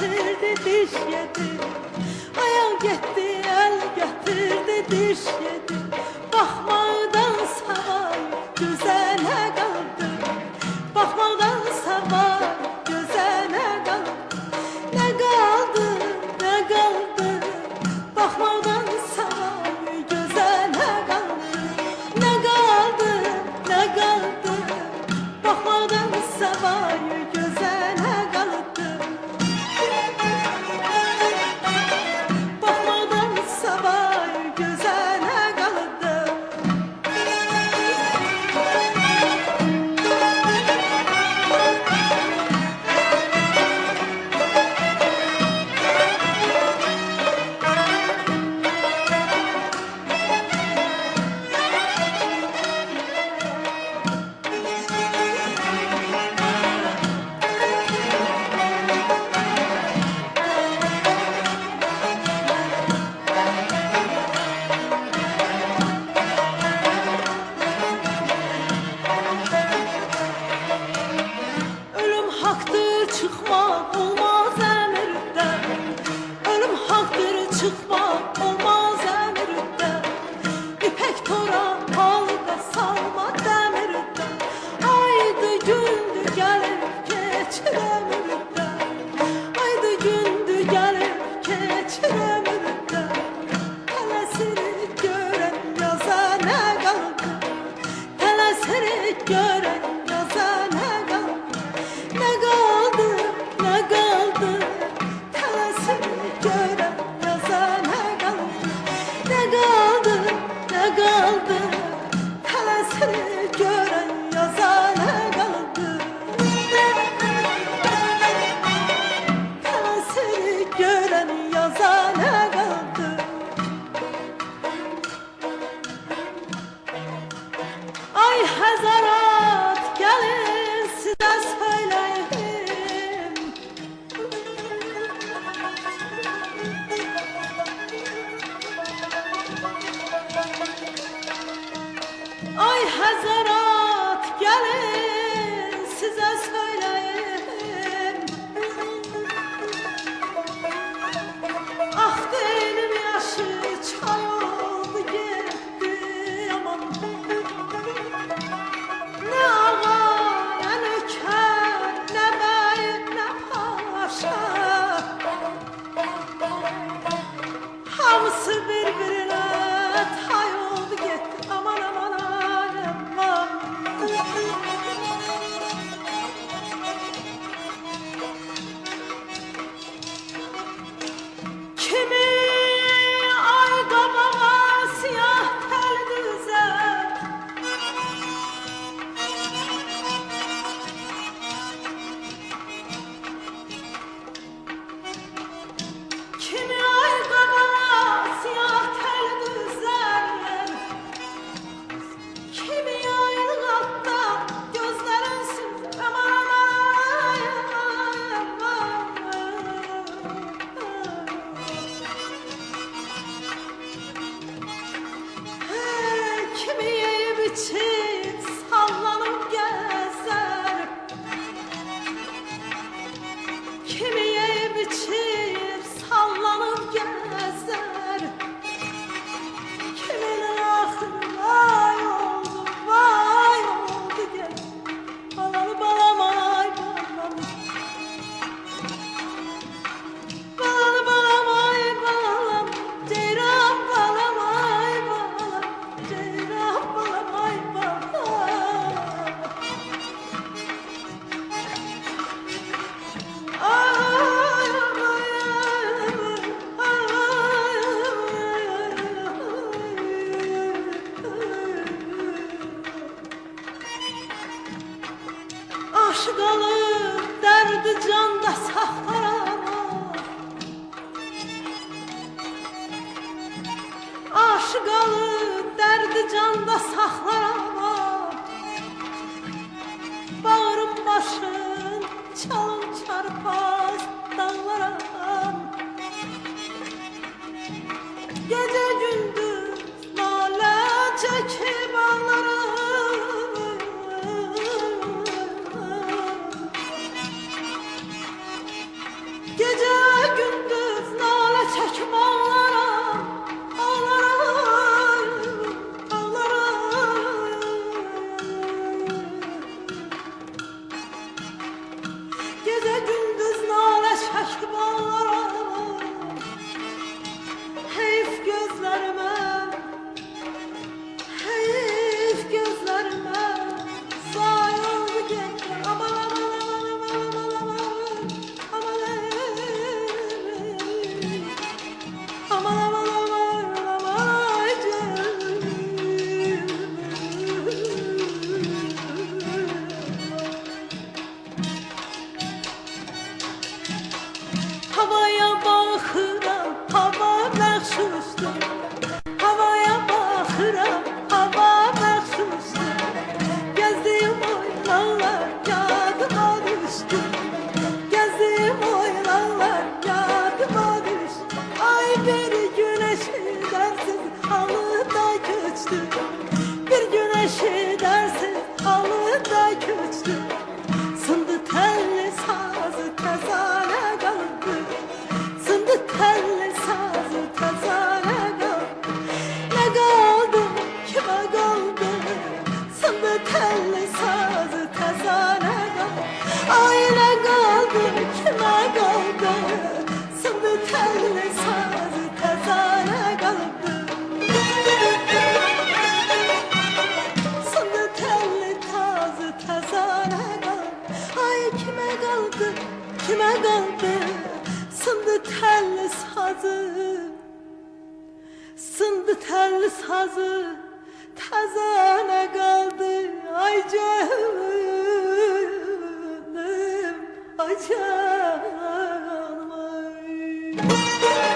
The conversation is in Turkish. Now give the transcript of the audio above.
getirdi diş yedi. Ayal getdi el getirdi diş yedi. Bakmadan savay gözene kaldı. Bakmadan savay gözene kaldı. Ne kaldı ne kaldı? Bakmadan oh, oh. ne kaldı ne kaldı? Hele seni gören yaza ne kaldı? Hele seni gören yaza ne kaldı? Ay Hazara ای حضرات گله. dalıp derdi canda saklama Aşık alıp derdi canda saklama Bağrım başın çalın Havaya bakıram, havalar sustum. tel sazı tezene kaldı ay canım ay canım ay.